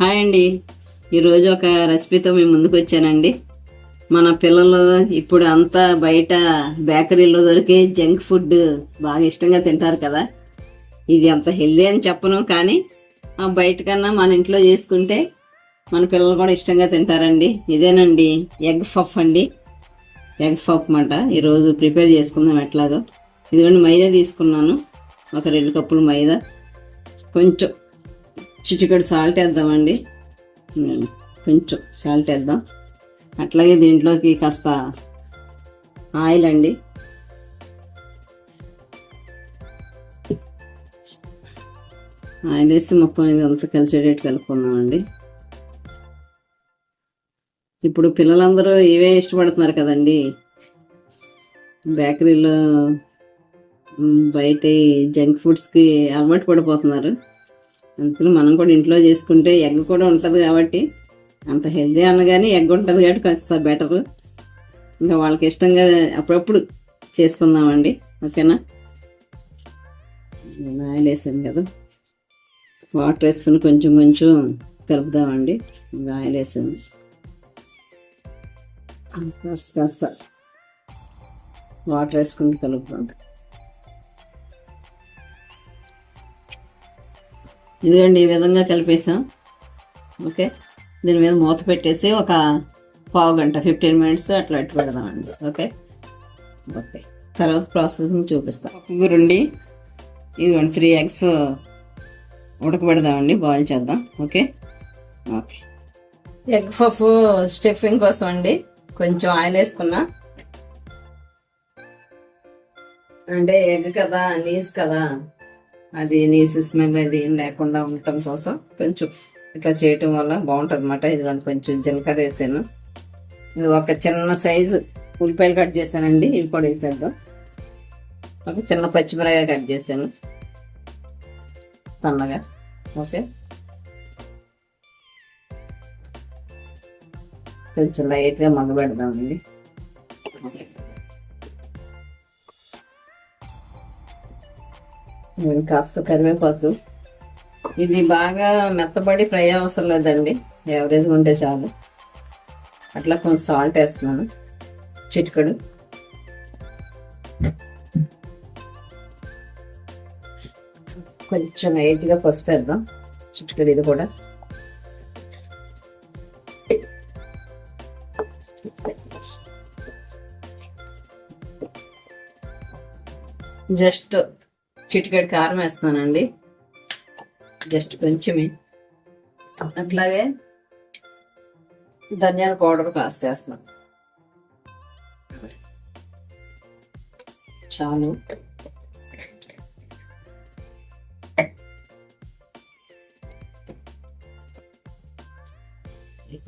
Hi అండి. ఈరోజు ఒక రెసిపీతో మేము ముందుకు వచ్చానండి. మన పిల్లలు ఇప్పుడు అంతా బయట బేకరీలో దొరికే జంక్ ఫుడ్ బాగా ఇష్టంగా తింటారు కదా. ఇది అంత హెల్దీ అని చెప్పను కానీ ఆ బయట కన్నా మన ఇంట్లో చేసుకుంటే మన పిల్లలు కూడా ఇష్టంగా తింటారండి. ఇదేనండి ఎగ్ పఫ్ అండి. ఎగ్ పఫ్ మాట. ఈరోజు ప్రిపేర్ చేసుకుందాం ఎట్లాగో. ఇదిగోండి మైదా తీసుకున్నాను. ఒక రెండు కప్పులు మైదా. కొంచెం చిటికడు సాల్ట్ వేద్దామండి. కొంచెం సాల్ట్ వేద్దాం. అట్లాగే దీంట్లోకి కాస్త ఆయిల్ అండి. ఆయిల్ వేసి మొత్తం ఇదంతా కలిసేటట్టు కలుపుకుందామండి. ఇప్పుడు పిల్లలందరూ ఇవే ఇష్టపడుతున్నారు కదండి. బేకరీలో బయట జంక్ ఫుడ్స్కి అలవాటు పడిపోతున్నారు. అందుకని మనం కూడా ఇంట్లో చేసుకుంటే ఎగ్ కూడా ఉంటుంది కాబట్టి అంత హెల్దీ అనగానే ఎగ్ ఉంటుంది కాబట్టి కాస్త బెటర్ ఇంకా వాళ్ళకి ఇష్టంగా అప్పుడప్పుడు చేసుకుందామండి. ఓకేనా? ఆయిల్ వేసాను కదా. వాటర్ వేసుకుని కొంచెం కొంచెం కలుపుదామండి. ఇంకా ఆయిల్ వేసాను. కాస్త కాస్త. వాటర్ వేసుకుని కలుపుదాం. ఇదిగోండి ఈ విధంగా కలిపేసాం. ఓకే? దీని మీద మూత పెట్టేసి ఒక పావు గంట ఫిఫ్టీన్ మినిట్స్ అట్లా పెట్టి పెడదామండి. ఓకే? ఓకే. తర్వాత ప్రాసెసింగ్ చూపిస్తాం. గురుండి ఇదిగోండి త్రీ ఎగ్స్ ఉడకబెడదామండి బాయిల్ చేద్దాం. Okay? Okay. Egg puff stuffing కోసం అండి కొంచెం ఆయిల్ వేసుకున్నా. అంటే ఎగ్ కదా నీస్ కదా అది నీసు స్మెల్ అది ఏం లేకుండా ఉండటం కోసం కొంచెం ఇట్లా చేయటం వల్ల బాగుంటుంది అనమాట ఇది కొంచెం జీలకర్ర వేసాను. ఇది ఒక చిన్న సైజు ఉల్లిపాయలు కట్ చేశానండి. ఇవి కూడా వేసేద్దాం. ఒక చిన్న పచ్చిమిరకాయ కట్ చేశాను. సన్నగా. ఓకే. కొంచెం లైట్గా మగ్గబెడదామండి. పెడదామండి కాస్త కరివేపాకు. ఇది బాగా మెత్తబడి ఫ్రై అవసరం లేదండి. యావరేజ్ ఉంటే చాలు. అట్లా కొంచెం సాల్ట్ వేస్తున్నాను. చిటికడు. కొంచెం లైట్గా పసుపు వేద్దాం. చిటికడు ఇది కూడా. జస్ట్ చిటికెడు కారం వేస్తున్నానండి. జస్ట్ కొంచెమే. అట్లాగే ధనియాల పౌడర్ కాస్త వేస్తున్నాను చాలు.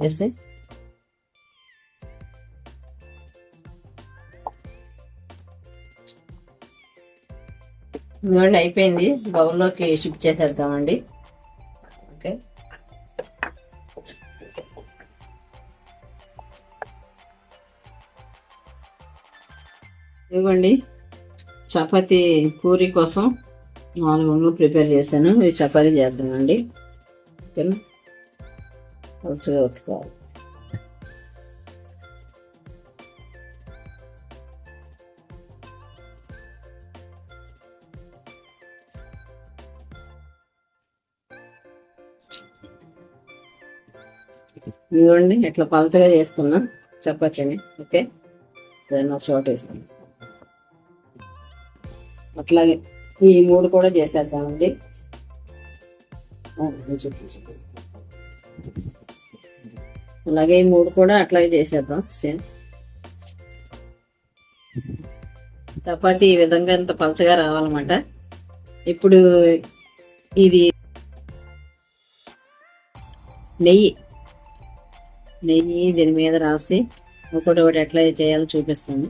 వేసి ఇదిగోండి అయిపోయింది. బౌల్లోకి షిఫ్ట్ చేసేద్దామండి. ఓకే. ఇవ్వండి చపాతీ పూరి కోసం నాలుగు వందలు ప్రిపేర్ చేశాను. ఇది చపాతీ చేద్దామండి. ఓకేనా? పలుచగా ఉతుకోవాలి ఇదిగోండి ఇట్లా పలచగా చేసుకున్నా. చపాతీని ఓకే? దాన్ని ఒక చోట వేస్తాను అట్లాగే ఈ మూడు కూడా చేసేద్దామండి. అలాగే ఈ మూడు కూడా అట్లాగే చేసేద్దాం సేమ్. చపాతీ ఈ విధంగా ఇంత పలచగా రావాలన్నమాట. ఇప్పుడు ఇది నెయ్యి. నెయ్యి దీని మీద రాసి ఒకటి ఒకటి ఎట్లా చేయాలో చూపిస్తాను.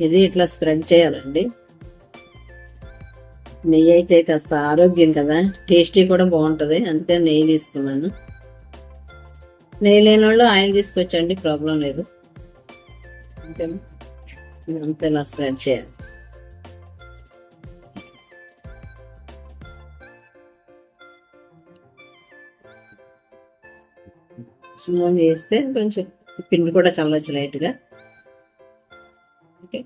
ఇది ఇట్లా స్ప్రెడ్ చేయాలండి. నెయ్యి అయితే కాస్త ఆరోగ్యం కదా టేస్టీ కూడా బాగుంటుంది అంతే నెయ్యి తీసుకున్నాను. నెయ్యి లేని వాళ్ళు ఆయిల్ తీసుకొచ్చండి ప్రాబ్లం లేదు. అంతే అంతేలా ఇలా స్ప్రెడ్ చేయాలి. స్లో చేస్తే కొంచెం పిండి కూడా చల్లవచ్చు లైట్గా. ఓకే.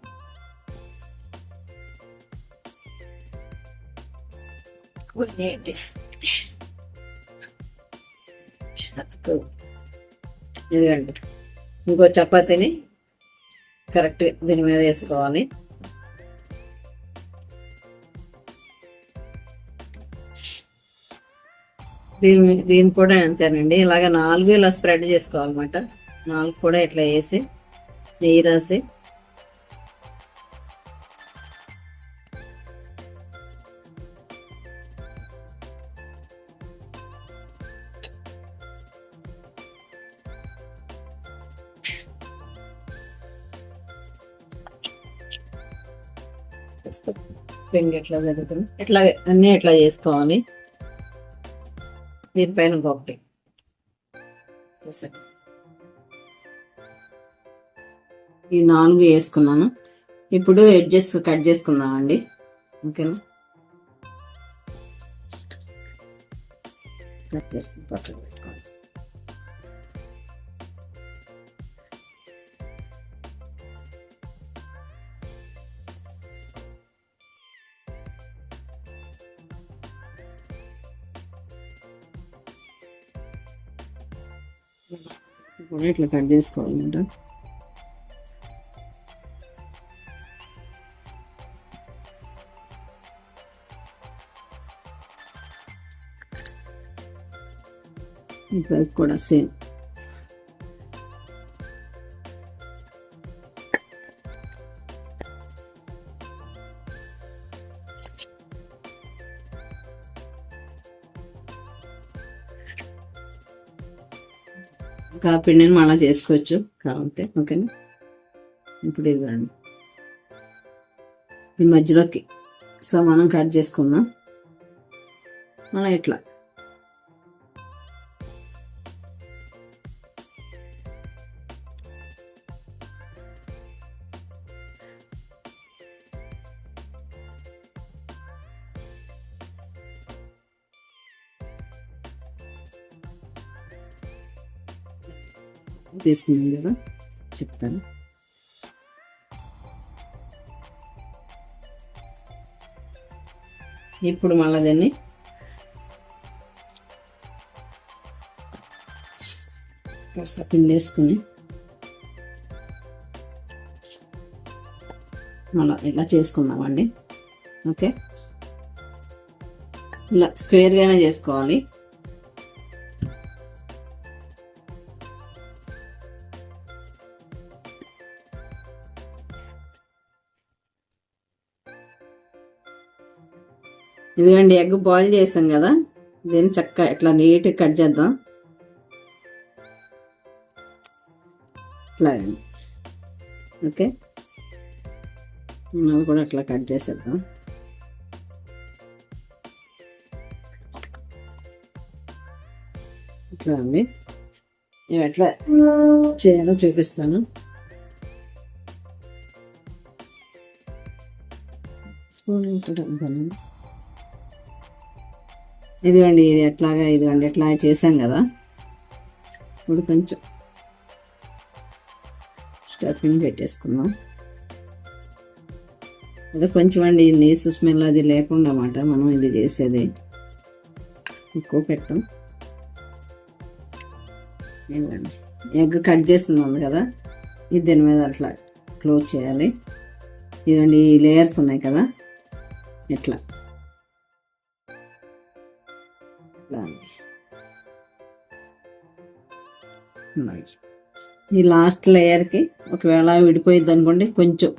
ఇదిగండి. ఇంకో చపాతీని కరెక్ట్ దీని మీద వేసుకోవాలి. దీని దీని కూడా అంతేనండి. ఇలాగ నాలుగు ఇలా స్ప్రెడ్ చేసుకోవాలన్నమాట. నాలుగు కూడా ఇట్లా వేసి నెయ్యి రాసి. పిండి ఎట్లా జరుగుతుంది. ఇట్లా అన్నీ ఎట్లా చేసుకోవాలి? దీనిపైన ఇంకొకటి. ఈ నాలుగు వేసుకున్నాను. ఇప్పుడు ఎడ్జెస్ కట్ చేసుకుందామండి. ఓకేనా? కట్ చేసుకుని పక్కన పెట్టుకోండి. ఇప్పుడు ఇట్లా కట్ చేసుకోవాలంట ఇప్పుడు కూడా సేమ్ ఇంకా పిండిని మళ్ళీ చేసుకోవచ్చు. కావాలంటే ఓకేనా? ఇప్పుడు ఇవ్వండి ఈ మధ్యలోకి సో మనం కట్ చేసుకుందాం. మళ్ళీ ఇట్లా. తీసుకున్నాం కదా చెప్తాను. ఇప్పుడు మళ్ళీ దీన్ని కాస్త పిండి వేసుకుని మళ్ళీ ఇలా చేసుకుందామండి. ఓకే? ఇలా స్క్వేర్గానే చేసుకోవాలి. ఇదిగండి ఎగ్ బాయిల్ చేసాం కదా. దీన్ని చక్క ఇట్లా నీట్గా కట్ చేద్దాం. ఇట్లా ఓకే. అవి కూడా అట్లా కట్ చేసేద్దాం. ఇట్లా అండి. నేను ఎట్లా చేయాలో చూపిస్తాను. స్పూన్ ఇదిగోండి ఇది ఎట్లాగా ఇదిగోండి ఎట్లా చేసాం కదా. ఇప్పుడు కొంచెం స్టఫింగ్ పెట్టేసుకుందాం. అదే కొంచెం అండి నీసు స్మెల్ అది లేకుండా అన్నమాట మనం ఇది చేసేది. ఎక్కువ పెట్టం. ఇదిగోండి ఎగ్ కట్ చేస్తున్నాం కదా ఇది దీని మీద అట్లా క్లోజ్ చేయాలి. ఇదిగోండి ఈ లేయర్స్ ఉన్నాయి కదా ఇట్లా. ఈ లాస్ట్ లేయర్కి ఒకవేళ విడిపోయింది అనుకోండి కొంచెం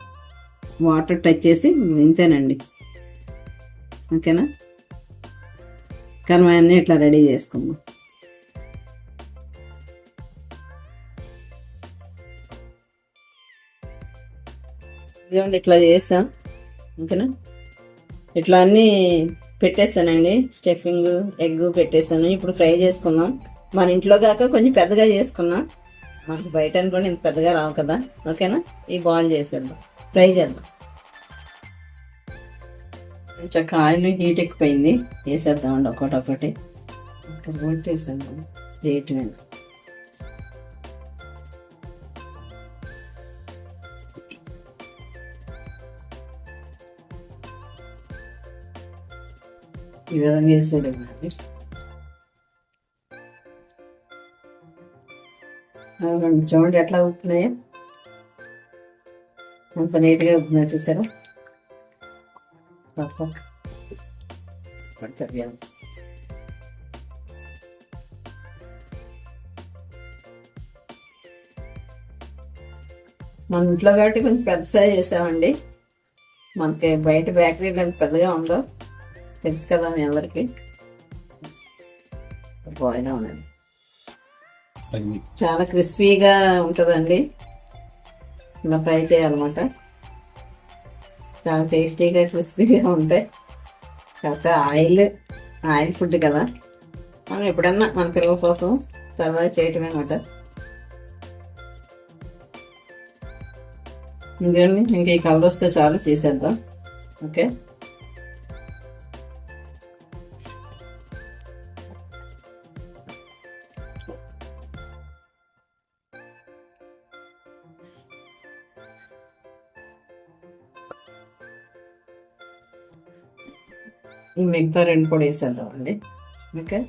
వాటర్ టచ్ చేసి ఇంతేనండి. ఓకేనా? కానీ అన్నీ ఇట్లా రెడీ చేసుకుందాం. ఇదిగోండి ఇట్లా చేసాం. ఓకేనా? ఇట్లా అన్నీ పెట్టేస్తానండి. స్టఫింగ్ ఎగ్ పెట్టేసాను ఇప్పుడు ఫ్రై చేసుకుందాం. మన ఇంట్లో కాక కొంచెం పెద్దగా చేసుకున్నాం. మనకు బయట అనుకోండి ఇంత పెద్దగా రావు కదా. ఓకేనా? ఈ బాయిల్ చేసేద్దాం. ఫ్రై చేద్దాం. కొంచెం ఆయిల్ హీట్ ఎక్కువైంది. వేసేద్దామండి ఒకటి ఒకటి ఒకటి వేసేద్దాం రేట్ ఈ విధంగా వేసేయండి అవునండి చూడండి ఎట్లా ఉప్పున్నాయో? అంత నీట్గా ఉప్పున్నాయి చూసారా. మన ఇంట్లో కాబట్టి కొంచెం పెద్ద సైజ్ చేసామండి మనకి బయట బేకరీలు అంత పెద్దగా ఉండవు. తెలుసు కదా మీ అందరికి? చాలా క్రిస్పీగా ఉంటుందండి. ఇలా ఫ్రై చేయాలన్నమాట. చాలా టేస్టీగా క్రిస్పీగా ఉంటాయి. కాకపోతే ఆయిల్ ఆయిల్ ఫుడ్ కదా. మనం ఎప్పుడన్నా మన పిల్లల కోసం సర్వా చేయటమే అన్నమాట. ఇంకేంటి? ఇంక ఈ కలర్ వస్తే చాలు తీసేద్దాం ఓకే? మిగతా రెండు కూడా వేసేద్దాం అండి ఓకే?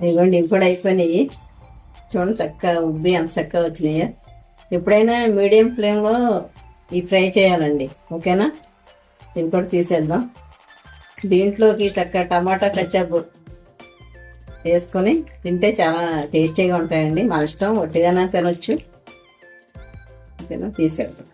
ఇవ్వండి ఇవి కూడా అయిపోయినాయి. చూడండి చక్కగా ఉబ్బి అంత చక్కగా వచ్చినాయి. ఎప్పుడైనా మీడియం ఫ్లేమ్లో ఈ ఫ్రై చేయాలండి ఓకేనా? ఇది కూడా తీసేద్దాం. దీంట్లోకి చక్క టమాటా కచ్చాపు వేసుకొని తింటే చాలా టేస్టీగా ఉంటాయండి. మన ఇష్టం ఒట్టిగానే తినొచ్చు. ఓకేనా? తీసేద్దాం.